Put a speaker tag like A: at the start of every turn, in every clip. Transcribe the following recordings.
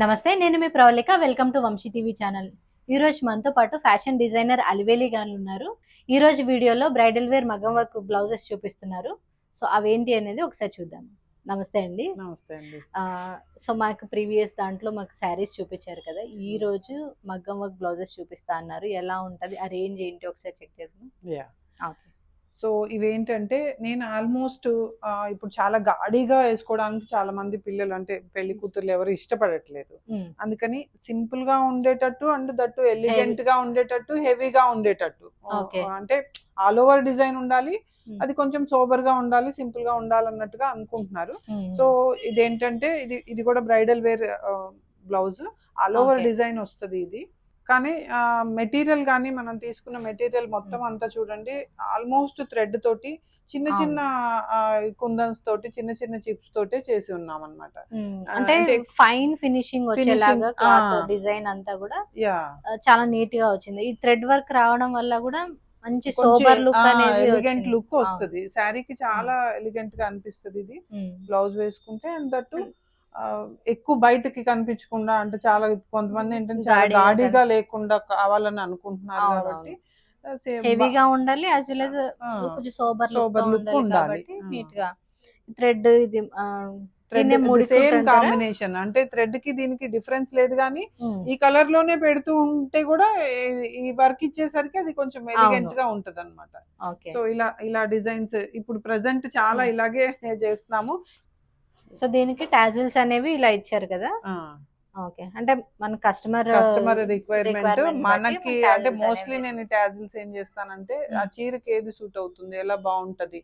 A: నమస్తే నేను మీ Pravalika. Welcome to Vamshi TV channel. ఈ రోజు మనతో పాటు ఫ్యాషన్ డిజైనర్ అలివేలి గారు ఉన్నారు. ఈ రోజు వీడియోలో బ్రైడల్ వేర్ మగ్గం వర్క్ బ్లౌజెస్ చూపిస్తున్నారు. సో అవేంటి అనేది ఒకసారి చూద్దాం. నమస్తే అండి.
B: నమస్తే అండి.
A: సో మాకు ప్రీవియస్ దాంట్లో మాకు శారీస్ చూపించారు కదా. ఈ రోజు మగ్గం వర్క్ బ్లౌజెస్ చూపిస్తా అన్నారు. ఎలా ఉంటది? ఆ రేంజ్ ఏంటి? ఒకసారి చెక్ చేద్దాం. ఓకే.
B: సో ఇవేంటంటే నేను ఆల్మోస్ట్ ఇప్పుడు చాలా గాడిగా వేసుకోవడానికి చాలా మంది పిల్లలు అంటే పెళ్ళి కూతుర్లు ఎవరు ఇష్టపడట్లేదు. అందుకని సింపుల్గా ఉండేటట్టు అండ్ దట్టు ఎలిగెంట్గా ఉండేటట్టు హెవీగా ఉండేటట్టు. అంటే ఆల్ ఓవర్ డిజైన్ ఉండాలి. అది కొంచెం సోబర్గా ఉండాలి సింపుల్గా ఉండాలన్నట్టుగా అనుకుంటున్నారు. సో ఇదేంటంటే ఇది ఇది కూడా bridal wear blouse. All over. Design వస్తుంది ఇది. కానీ మెటీరియల్ కానీ మనం తీసుకున్న మెటీరియల్ మొత్తం అంతా చూడండి ఆల్మోస్ట్ థ్రెడ్ తోటి చిన్న. చిన్న కుందన్స్ తోటి చిన్న చిన్న చిప్స్ తోటే చేసి ఉన్నాం అనమాట
A: అంటే ఫైన్ ఫినిషింగ్ వచ్చేలాగా. డిజైన్ అంతా కూడా చాలా నీట్గా వచ్చింది. ఈ థ్రెడ్ వర్క్ రావడం వల్ల కూడా మంచి సోబర్ లుక్ అనేది
B: ఎలిగెంట్. లుక్ వస్తుంది. శారీకి చాలా ఎలిగెంట్గా అనిపిస్తుంది ఇది. బ్లౌజ్ వేసుకుంటే అండ్ దట్టు ఎక్కువ బయటకి కనిపించకుండా అంటే చాలా కొంతమంది ఏంటంటే చాలా
A: గాడిగా
B: లేకుండా కావాలని అనుకుంటున్నారు. కాబట్టి
A: హెవీగా ఉండాలి యాజ్ వెల్ కొంచెం సోబర్
B: sober
A: లుక్ ఉండాలి. నీట్గా థ్రెడ్ ఇది?
B: సేమ్ కాంబినేషన్ అంటే థ్రెడ్కి దీనికి డిఫరెన్స్ లేదు కానీ ఈ కలర్లోనే పెడుతూ ఉంటే కూడా ఈ- వర్క్ ఇచ్చేసరికి అది కొంచెం ఎలిగెంట్గా ఉంటది అనమాట సో ఇలా ఇలా డిజైన్స్ ఇప్పుడు ప్రెసెంట్ చాలా. ఇలాగే చేస్తున్నాము
A: సో దీనికి టాజిల్స్ అనేవి ఇలా ఇచ్చారు కదా? ఓకే. అంటే మన కస్టమర్
B: కస్టమర్ రిక్వైర్మెంట్ మనకి
A: మనం
B: అంటే మోస్ట్లీ నేను టాజిల్స్ ఏం చేస్తానంటే ఆ. చీరకి ఏది సూట్ అవుతుంది ఎలా బాగుంటది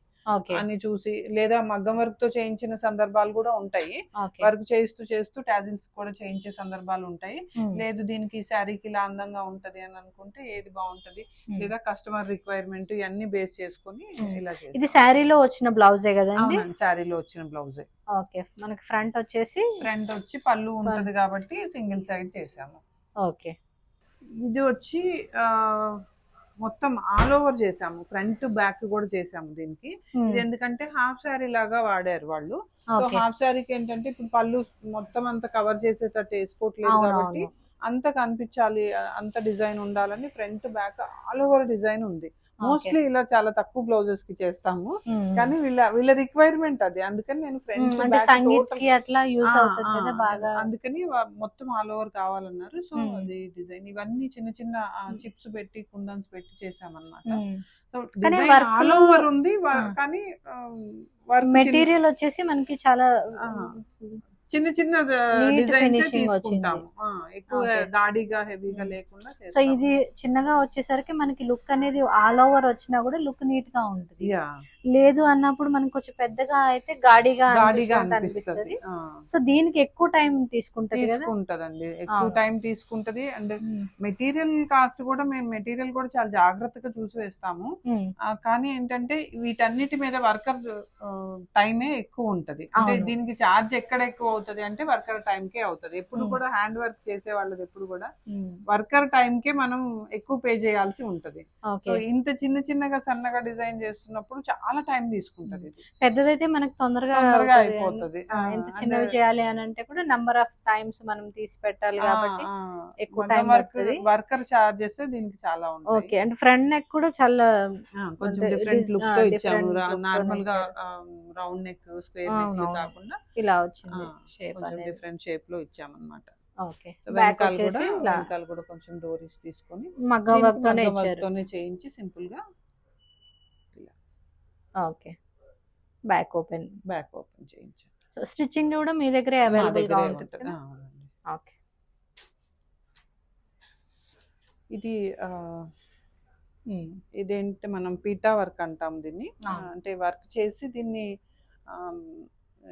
B: అని చూసి లేదా మగ్గం వర్క్తో చేయించిన సందర్భాలు కూడా ఉంటాయి. వర్క్ చేస్తూ చేస్తూ టాజిల్స్ కూడా చేయించే సందర్భాలు ఉంటాయి. లేదు దీనికి శారీకి ఇలా అందంగా ఉంటది అని అనుకుంటే ఏది బాగుంటది. లేదా కస్టమర్ రిక్వైర్మెంట్ ఇవన్నీ బేస్ చేసుకొని. ఇలా
A: ఇది శారీలో వచ్చిన బ్లౌజే కదండి?
B: శారీలో వచ్చిన బ్లౌజ్.
A: ఓకే. మనకి ఫ్రంట్ వచ్చేసి
B: ఫ్రంట్ వచ్చి పళ్ళు ఉంటది కాబట్టి సింగిల్ సైడ్ చేసాము
A: ఓకే.
B: ఇది వచ్చి ఆ, మొత్తం ఆల్ ఓవర్ చేసాము ఫ్రంట్ బ్యాక్ కూడా చేసాము దీనికి.
A: ఉమ్,
B: ఇది ఎందుకంటే హాఫ్ శారీ లాగా వాడారు వాళ్ళు. సో హాఫ్ శారీకి ఏంటంటే ఇప్పుడు పళ్ళు మొత్తం అంతా కవర్ చేసేటట్టు వేసుకోవట్లేదు కాబట్టి. అంత కనిపించాలి అంత డిజైన్ ఉండాలని front back all over design ఉంది. మోస్ట్లీ ఇలా చాలా తక్కువ బ్లౌజెస్కి చేస్తాము. కానీ వీళ్ళ వీళ్ళ రిక్వైర్మెంట్ అది అందుకని నేను
A: బాగా
B: అందుకని మొత్తం ఆల్ ఓవర్ కావాలన్నారు సో. అది డిజైన్ ఇవన్నీ చిన్న చిన్న. చిప్స్ పెట్టి కుందన్స్ పెట్టి చేసామన్నమాట ఆల్ ఓవర్ ఉంది. కానీ
A: మెటీరియల్ వచ్చేసి మనకి చాలా.
B: చిన్న చిన్న డిజైన్స్ తీసుకుంటాము. ఎక్కువ. గాడిగా హెవీగా
A: Hmm.
B: లేకుండా
A: సో. ఇది చిన్నగా వచ్చేసరికి మనకి లుక్ అనేది ఆల్ ఓవర్ వచ్చినా కూడా లుక్ నీట్గా ఉంటుంది. లేదు అన్నప్పుడు మనకి కొంచెం పెద్దగా అయితే గాడిగా
B: అనిపిస్తుంది.
A: సో దీనికి ఎక్కువ టైం తీసుకుంటది
B: తీసుకుంటదండి. ఎక్కువ. టైం తీసుకుంటది. అండ్ మెటీరియల్ కాస్ట్ కూడా మేము మెటీరియల్ కూడా చాలా జాగ్రత్తగా చూసి వేస్తాము. ఆ, కానీ ఏంటంటే వీటన్నిటి మీద వర్కర్ టైమే ఎక్కువ ఉంటది. అంటే. దీనికి ఛార్జ్ ఎక్కడ ఎక్కువ అవుతది అంటే వర్కర్ టైం కే అవుతది. ఎప్పుడు
A: Hmm.
B: కూడా హ్యాండ్ వర్క్ చేసే వాళ్ళది ఎప్పుడు కూడా
A: ఉమ్,
B: వర్కర్ టైం కే మనం ఎక్కువ పే చేయాల్సి ఉంటది. సో ఇంత చిన్న చిన్నగా సన్నగా డిజైన్ చేస్తున్నప్పుడు చాలా టైం తీసుకుంటది ఇది.
A: పెద్దదైతే మనకు తొందరగా
B: తొందరగా. అయిపోతది.
A: ఎంత చిన్నవి చేయాలి అని అంటే కూడా నంబర్ ఆఫ్ టైమ్స్ మనం తీసి పెట్టాలి కాబట్టి ఎక్కువ time
B: వర్క్
A: పడుతది.
B: వర్కర్ చార్జెస్ దీనికి చాలా ఉంటాయి.
A: ఓకే. అంటే ఫ్రంట్ నెక్ కూడా చాలా
B: కొంచెం డిఫరెంట్
A: లుక్తో
B: ఇచ్చాము.
A: నార్మల్గా.
B: Round neck square neck. కాకుండా.
A: ఇలా వచ్చింది.
B: కొంచెం డిఫరెంట్ షేప్లో ఇచ్చామన్నమాట. వెనకాల కూడా వెనకాల కొంచెం డోరీస్ తీసుకొని
A: మగ్గం
B: దీనికి
A: వర్క్ తోనే
B: చేయించి సింపుల్గా
A: okay back open
B: back open చేయించాం.
A: సో స్టిచ్చింగ్ కూడా మీ దగ్గరే
B: అవైలబుల్గా
A: ఉంటుంది. ఓకే
B: ఇది ఆ, ఇదేంటి మనం పీటా వర్క్ అంటాం దీన్ని. అంటే వర్క్ చేసి దీన్ని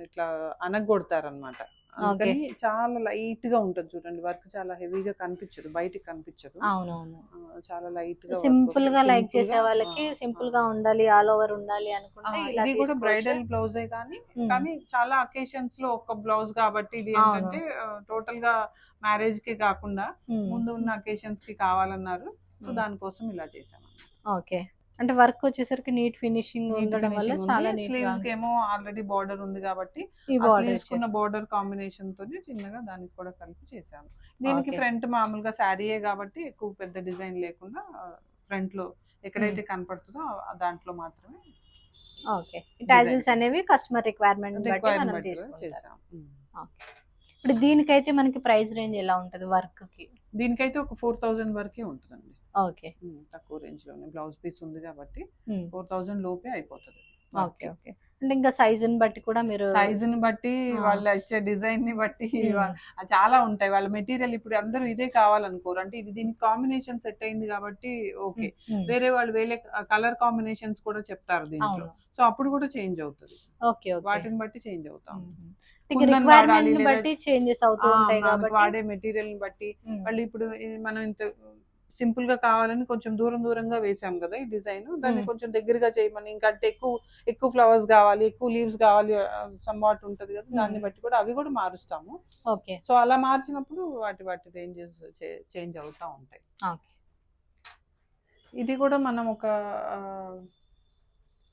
B: ఇట్లా అనగొడతారనమాట అందుకని చాలా లైట్గా ఉంటుంది చూడండి. వర్క్ చాలా హెవీగా కనిపించదు. బయటికి కనిపించదు.
A: అవునవును.
B: చాలా
A: లైట్గా సింపుల్గా లైక్ చేసే వాళ్ళకి సింపుల్. గా ఉండాలి ఆల్ ఓవర్ ఉండాలి అనుకుంటే
B: ఇది కూడా. బ్రైడల్ బ్లౌజే కానీ కానీ చాలా అకేషన్స్లో ఒక బ్లౌజ్ కాబట్టి ఇది. ఏంటంటే టోటల్గా మ్యారేజ్కి కాకుండా ముందు ఉన్న అకేషన్స్కి కావాలన్నారు. సో. దానికోసం ఇలా చేసాం
A: ఓకే. అంటే వర్క్ వచ్చేసరికి నీట్ ఫినిషింగ్ ఉండడం వల్ల చాలా నీట్
B: స్లీవ్స్కి ఏమో ఆల్రెడీ బార్డర్ ఉంది కాబట్టి
A: ఈ
B: ఆ
A: బార్డర్
B: కాంబినేషన్ తోని చిన్నగా దానికి కూడా కలిపి చేశాము. దీనికి. ఫ్రంట్ మామూలుగా శారీయే కాబట్టి ఎక్కువ పెద్ద డిజైన్ లేకుండా ఫ్రంట్లో ఎక్కడైతే కనపడుతుందో దాంట్లో మాత్రమే
A: ఓకే. టాజిల్స్ అనేవి కస్టమర్ రిక్వైర్మెంట్ బట్టి మనం
B: రిక్వైర్మెంట్
A: తీసుకుంటాం
B: చేసాం.
A: ఇప్పుడు దీనికైతే మనకి ప్రైస్ రేంజ్ ఎలా ఉంటది వర్క్కి
B: దీనికైతే ఒక ఫోర్ థౌజండ్ వరకే ఉంటుందండి.
A: ఓకే.
B: తక్కువ రేంజ్లోనే బ్లౌజ్ పీస్ ఉంది కాబట్టి ఫోర్ థౌజండ్ లోపే అయిపోతుంది
A: ఓకే ఓకే. అంటే ఇంకా సైజ్ని బట్టి కూడా మీరు
B: సైజ్ని బట్టి. వాళ్ళు ఇచ్చే డిజైన్ని బట్టి చాలా ఉంటాయి. వాళ్ళ మెటీరియల్ ఇప్పుడు అందరూ ఇదే కావాలనుకోరు. అంటే ఇది దీనికి కాంబినేషన్ సెట్ అయింది కాబట్టి ఓకే. వేరే వాళ్ళు వేరే కలర్ కాంబినేషన్స్ కూడా చెప్తారు దీంట్లో. సో అప్పుడు కూడా చేంజ్ అవుతుంది.
A: ఓకే
B: వాటిని బట్టి చేంజ్ అవుతాం వాడే మెటీరియల్ని బట్టి మళ్ళీ ఇప్పుడు మనం ఇంత సింపుల్గా కావాలని కొంచెం దూరం దూరంగా వేసాం కదా ఈ డిజైన్. దాన్ని. కొంచెం దగ్గరగా చేయమని ఇంకంటే ఎక్కువ ఎక్కువ ఫ్లవర్స్ కావాలి ఎక్కువ లీవ్స్ కావాలి సమ్వాట్ ఉంటది కదా దాన్ని. బట్టి కూడా అవి కూడా మారుస్తాము.
A: ఓకే.
B: సో అలా మార్చినప్పుడు వాటి వాటి రేంజెస్ చేంజ్ అవుతా ఉంటాయి.
A: ఓకే.
B: ఇది కూడా మనం ఒక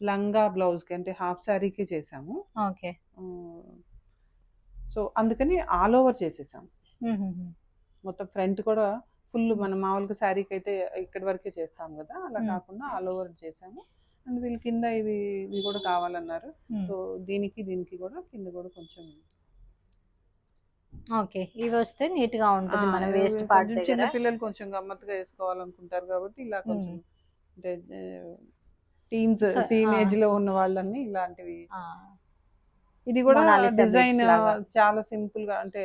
B: లంగా బ్లౌజ్కి అంటే హాఫ్ శారీకి చేసాము
A: ఓకే.
B: సో అందుకని ఆల్ ఓవర్ చేసేసాము. మొత్తం ఫ్రంట్ కూడా ఫుల్ మనం మామూలుగా శారీకి అయితే ఇక్కడి వరకే చేస్తాం కదా అలా. కాకుండా ఆల్ ఓవర్ చేసాము అండ్ వీళ్ళ కింద ఇవి ఇవి కూడా కావాలన్నారు. సో దీనికి దీనికి కూడా కింద కూడా కొంచెం
A: ఓకే ఇవి వస్తే నీట్గా ఉంటుంది మన వేస్ట్ పార్ట్
B: చిన్న పిల్లలు కొంచెం గమ్మత్తుగా వేసుకోవాలనుకుంటారు కాబట్టి ఇలా కొంచెం. అంటే టీన్స్ టీనేజ్. లో ఉన్న వాళ్ళని ఇలాంటివి ఇది కూడా డిజైన్. చాలా సింపుల్గా అంటే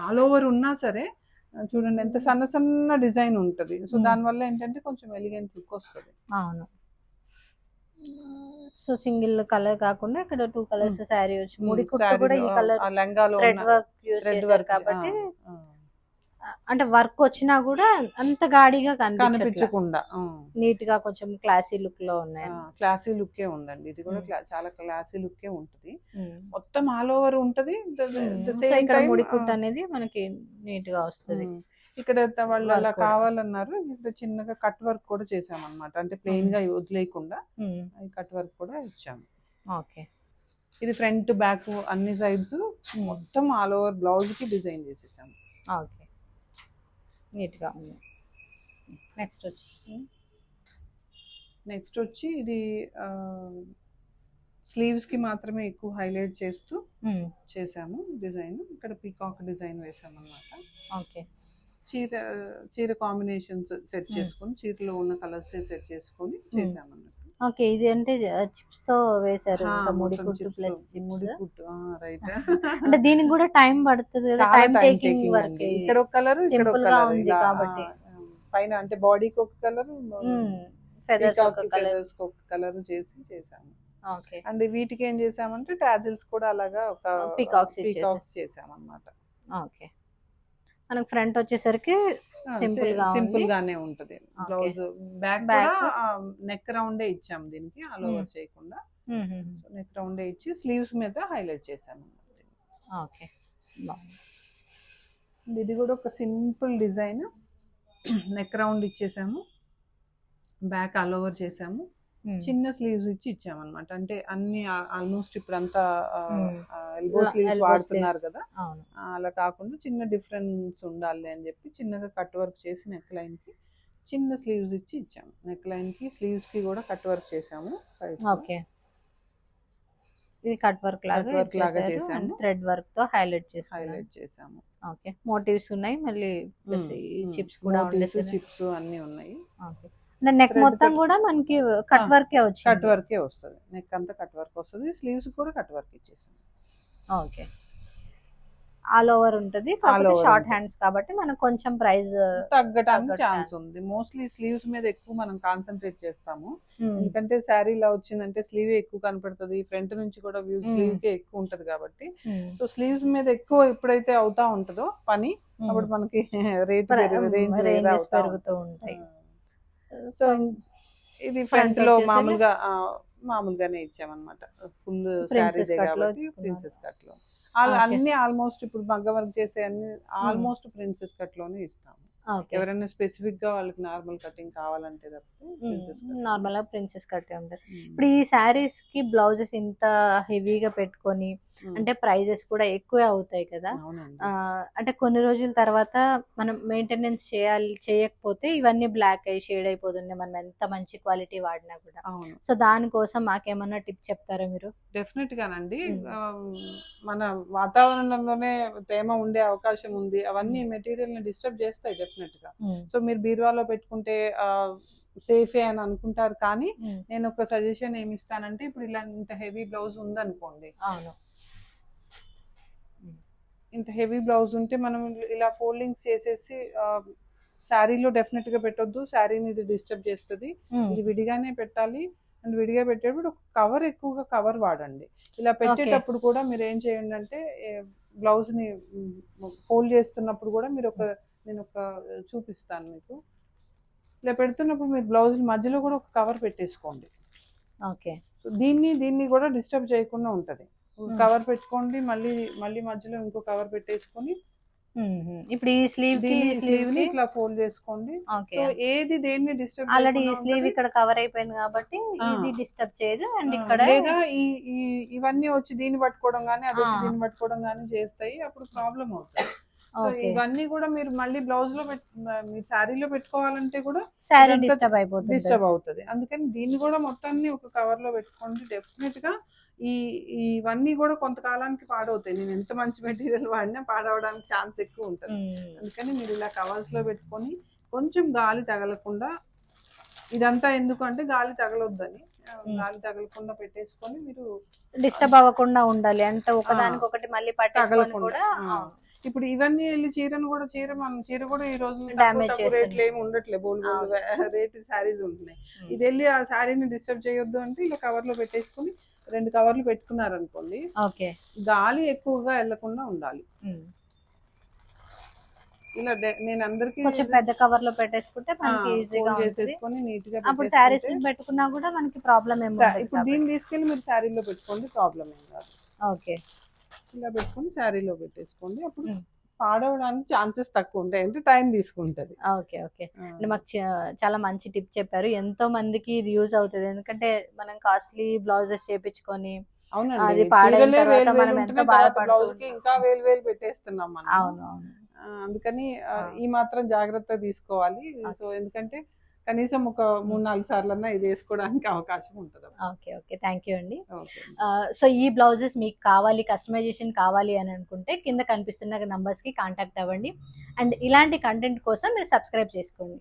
B: ఆల్ ఓవర్ ఉన్నా సరే చూడండి ఎంత సన్న సన్న డిజైన్ ఉంటది. సో. దాని వల్ల ఏంటంటే కొంచెం ఎలిగెంట్ లుక్ వస్తుంది.
A: అవును. సో సింగిల్ కలర్ కాకుండా ఇక్కడ టూ కలర్స్ శారీ వచ్చి ముడి కుట్టు కూడా ఈ కలర్
B: లెంగాలో
A: థ్రెడ్ వర్క్ యూస్ చేశారు
B: వర్క్
A: కాబట్టి అంటే వర్క్ వచ్చినా కూడా అంత గాడిగా
B: కనిపించకుండా
A: నీట్గా కొంచెం క్లాసీ లుక్లో ఉన్నాయి
B: క్లాసీ లుక్కే ఉందండి. ఇది కూడా చాలా క్లాసీ లుక్కే ఉంటది. మొత్తం ఆల్ ఓవర్ ఉంటది.
A: ఇక్కడ ముడి కుట్టు అనేది మనకి నీట్గా వస్తుంది
B: ఇక్కడ వాళ్ళు అలా. కావాలన్నారు. ఇక్కడ చిన్నగా కట్ వర్క్ కూడా చేసామన్నమాట అంటే ప్లెయిన్గా వదిలేయకుండా. కట్ వర్క్ కూడా ఇచ్చాము.
A: ఓకే.
B: ఇది ఫ్రంట్ బ్యాక్ అన్ని సైడ్స్. మొత్తం ఆల్ ఓవర్ బ్లౌజ్కి డిజైన్ చేసేసాము.
A: ఓకే. నీట్గా ఉంది. నెక్స్ట్ వచ్చి.
B: నెక్స్ట్ వచ్చి ఇది స్లీవ్స్కి మాత్రమే ఎక్కువ హైలైట్ చేస్తూ. చేసాము డిజైన్. ఇక్కడ పీకాక్ డిజైన్ వేసాము అనమాట
A: ఓకే.
B: చీర చీర కాంబినేషన్స్ సెట్. చేసుకొని చీరలో ఉన్న కలర్స్ సెట్ చేసుకొని చేసాము
A: ఓకే. ఇది అంటే చిప్స్తో వేశారు ముడి కుట్టు ప్లస్
B: ముడి కుట్టు. రైట్.
A: అంటే దీనికి కూడా టైం పడుతుంది కదా టైం టేకింగ్ వర్క్.
B: ఇక్కడ ఒక కలర్ ఇక్కడ ఒక కలర్.
A: ఉంది కాబట్టి.
B: పైన అంటే బాడీకి ఒక కలర్
A: ఫెదర్స్ ఒక కలర్.
B: ఒక కలర్ చేసి చేసాము
A: ఓకే.
B: అండ్ వీటికి ఏం చేసామంటే టాజిల్స్ కూడా అలాగా ఒక
A: Peacocks
B: పీకాక్స్ చేసామన్నమాట
A: ఓకే. మనకు ఫ్రంట్ వచ్చేసరికి Simple గా.
B: సింపుల్ గానే ఉంటది. బ్లౌజ్ బ్యాక్ నెక్ రౌండే ఇచ్చాము దీనికి ఆల్ ఓవర్ చేయకుండా. నెక్ రౌండే ఇచ్చి స్లీవ్స్ మీద హైలైట్ చేసాము
A: ఓకే.
B: ఇది కూడా ఒక సింపుల్ డిజైన్. నెక్ రౌండ్ ఇచ్చేసాము. బ్యాక్ ఆల్ ఓవర్ చేసాము. చిన్న స్లీవ్స్ ఇచ్చి ఇచ్చామన్నమాట. అంటే అన్ని ఆల్మోస్ట్ ఇప్పుడు అంతా. ఎల్బో స్లీవ్స్ వాడుతున్నారు. కదా. అలా కాకుండా చిన్న డిఫరెన్స్ ఉండాలి అని చెప్పి చిన్నగా కట్ వర్క్ చేసి నెక్ లైన్కి చిన్న స్లీవ్స్ ఇచ్చి ఇచ్చాము. నెక్ లైన్కి స్లీవ్స్కి కూడా కట్ వర్క్ చేసాము
A: ఓకే. ఇది కట్ వర్క్ లాగా
B: work లాగా చేశాము.
A: థ్రెడ్ వర్క్తో హైలైట్ చేసాను
B: హైలైట్ చేసాము
A: ఓకే. మోటివ్స్ ఉన్నాయి మళ్ళీ చిప్స్ కూడా
B: చిప్స్ అన్ని ఉన్నాయి.
A: ఓకే. నెక్ మొత్తం కూడా మనకి కట్ వర్కే వచ్చింది.
B: కట్ వర్కే వస్తుంది. నెక్ అంతా కట్ వర్క్ వస్తుంది. స్లీవ్స్ కూడా కట్ వర్క్ ఇచ్చేసాము
A: ఓకే. ఆల్ ఓవర్ ఉంటది. షార్ట్. హ్యాండ్స్ కాబట్టి మనకు కొంచెం ప్రైస్
B: తగ్గటానికి
A: తగ్గ
B: ఛాన్స్ ఉంది. మోస్ట్లీ స్లీవ్స్ మీద ఎక్కువ మనం కాన్సన్ట్రేట్ చేస్తాము. ఎందుకంటే శారీ ఇలా వచ్చిందంటే స్లీవ్ ఎక్కువ కనపడుతుంది. ఫ్రంట్ నుంచి కూడా వ్యూ
A: Hmm.
B: స్లీవ్ కే ఎక్కువ ఉంటది కాబట్టి. సో స్లీవ్స్ మీద ఎక్కువ ఎప్పుడైతే అవుతా ఉంటుందో పని అప్పుడు మనకి రేట్ రేంజ్
A: పెరుగుతూ ఉంటాయి.
B: సో ఇది
A: ఫ్రంట్లో
B: మామూలుగా మామూలుగానే ఇచ్చామన్నమాట ఫుల్ కాబట్టి. ప్రిన్సెస్
A: కట్లో.
B: అన్ని ఆల్మోస్ట్ ఇప్పుడు మగ్గ వర్క్ చేసే అన్ని ఆల్మోస్ట్ ప్రిన్సెస్ కట్లోనే ఇస్తాము ఎవరైనా స్పెసిఫిక్గా వాళ్ళకి నార్మల్ కటింగ్ కావాలంటే.
A: నార్మల్గా ప్రిన్సెస్ కట్టే ఉంటుంది. ఇప్పుడు ఈ శారీస్కి బ్లౌజెస్ ఇంత హెవీగా పెట్టుకొని. అంటే ప్రైజెస్ కూడా ఎక్కువే అవుతాయి కదా. అంటే కొన్ని రోజుల తర్వాత మనం మెయింటెనెన్స్ చేయాలి చేయకపోతే ఇవన్నీ బ్లాక్ అయ్యి షేడ్ అయిపోతుంది మనం ఎంత మంచి క్వాలిటీ వాడినా కూడా. సో దానికోసం మాకేమన్నా టిప్ చెప్తారా మీరు?
B: డెఫినెట్ గానండి మన వాతావరణంలోనే తేమ ఉండే అవకాశం ఉంది. అవన్నీ మెటీరియల్ని డిస్టర్బ్ చేస్తాయి డెఫినెట్గా సో మీరు బీరువాలో పెట్టుకుంటే సేఫే అని అనుకుంటారు. కానీ నేను ఒక సజెషన్ ఏమి ఇస్తానంటే ఇప్పుడు ఇలా ఇంత హెవీ బ్లౌజ్ ఉందనుకోండి.
A: అవును.
B: ఇంత హెవీ బ్లౌజ్ ఉంటే మనం ఇలా ఫోల్డింగ్స్ చేసేసి శారీలో డెఫినెట్గా పెట్టొద్దు. శారీని ఇది డిస్టర్బ్ చేస్తుంది.
A: ఉమ్,
B: ఇది విడిగానే పెట్టాలి. అండ్ విడిగా పెట్టేటప్పుడు ఒక కవర్ ఎక్కువగా కవర్ వాడండి. ఇలా పెట్టేటప్పుడు కూడా మీరు ఏం చేయండి అంటే బ్లౌజ్ని ఫోల్డ్ చేస్తున్నప్పుడు కూడా మీరు ఒక నేను ఒక చూపిస్తాను మీకు. ఇలా పెడుతున్నప్పుడు మీరు బ్లౌజ్ మధ్యలో కూడా ఒక కవర్ పెట్టేసుకోండి.
A: ఓకే.
B: సో దీన్ని దీన్ని కూడా డిస్టర్బ్ చేయకుండా ఉంటది.
A: Hmm.
B: కవర్ పెట్టుకోండి మళ్ళీ మళ్ళీ మధ్యలో ఇంకో కవర్ పెట్టేసుకొని
A: ఉమ్. ఇప్పుడు ఈ
B: స్లీవ్కి
A: స్లీవ్ని
B: ఇట్లా ఫోల్డ్ చేసుకోండి. సో ఏది దేన్ని డిస్టర్బ్
A: ఆల్రెడీ ఈ స్లీవ్ ఇక్కడ కవర్ అయిపోయింది కాబట్టి
B: ఆ.
A: ఇది డిస్టర్బ్ చేయదు అండ్
B: ఆ,
A: ఇక్కడ
B: లేదా ఈ ఇవన్నీ వచ్చి దీన్ని పట్టుకోవడం కానీ అది వచ్చి
A: ఆ.
B: దీన్ని పట్టుకోవడం కానీ చేస్తాయి అప్పుడు ప్రాబ్లం అవుతుంది. సో ఇవన్నీ కూడా మీరు మళ్ళీ బ్లౌజ్లో పెట్ మీ శారీలో పెట్టుకోవాలంటే కూడా
A: శారీ డిస్టర్బ్ అయిపోతుంది
B: డిస్టర్బ్ అవుతుంది. అందుకని దీన్ని కూడా మొత్తాన్ని ఒక కవర్లో పెట్టుకోండి. డెఫినెట్గా ఈ ఇవన్నీ కూడా కొంతకాలానికి పాడవుతాయి. నేను ఎంత మంచి మెటీరియల్ వాడినా పాడవడానికి ఛాన్స్ ఎక్కువ ఉంటుంది. అందుకని మీరు ఇలా కవర్స్లో పెట్టుకొని కొంచెం గాలి తగలకుండా ఇదంతా ఎందుకు అంటే గాలి తగలొద్దని. గాలి తగలకుండా పెట్టేసుకొని మీరు
A: డిస్టర్బ్ అవ్వకుండా ఉండాలి. అంటే ఒకదానికి ఒకటి మళ్ళీ పట్టేసుకొని
B: తగలకుండా. ఇప్పుడు ఇవన్నీ వెళ్ళి చీరను కూడా చీర మనం చీర కూడా ఈ రోజు రేట్లు. ఏమి ఉండట్లే. బోల్ రేట్ శారీస్ ఉంటున్నాయి. ఇది వెళ్ళి ఆ శారీని డిస్టర్బ్ చేయొద్దు అంటే ఇలా కవర్లో పెట్టేసుకొని రెండు కవర్లు పెట్టుకున్నారు అనుకోండి
A: ఓకే.
B: గాలి ఎక్కువగా వెళ్ళకుండా ఉండాలి. ఇలా నేను అందరికి
A: కొంచెం పెద్ద కవర్లో పెట్టేసుకుంటే మనకి ఈజీగా
B: చేసేసుకొని నీట్గా
A: అప్పుడు పెట్టుకున్నా కూడా మనకి ప్రాబ్లం ఉండదు
B: ఇప్పుడు దీన్ని తీసుకెళ్ళి మీరు శారీలో పెట్టుకోండి ప్రాబ్లం ఏం కాదు.
A: ఓకే.
B: ఇలా పెట్టుకొని శారీలో పెట్టేసుకోండి. అప్పుడు. పాడవడానికి ఛాన్సెస్ తక్కువ ఉంటాయి అంటే టైం తీసుకుంటది.
A: Okay okay. అంటే మాకు చాలా మంచి టిప్ చెప్పారు. ఎంతో మందికి ఇది యూజ్ అవుతుంది. ఎందుకంటే మనం కాస్ట్లీ బ్లౌజెస్ చేపించుకొని
B: అవునండి.
A: బ్లౌజ్కి.
B: ఇంకా వేలు వేలు పెట్టేస్తున్నాం మనం.
A: అవును
B: అందుకని. ఈ మాత్రం జాగ్రత్త తీసుకోవాలి. సో ఎందుకంటే కనీసం ఒక మూడు నాలుగు సార్లన్నా ఇది వేసుకోవడానికి అవకాశం ఉంటుంది
A: ఓకే ఓకే. థ్యాంక్ యూ అండి. సో ఈ బ్లౌజెస్ మీకు కావాలి కస్టమైజేషన్ కావాలి అని అనుకుంటే కింద కనిపిస్తున్న numbers కి కాంటాక్ట్ అవ్వండి. అండ్ ఇలాంటి కంటెంట్ కోసం మీరు సబ్స్క్రైబ్ చేసుకోండి.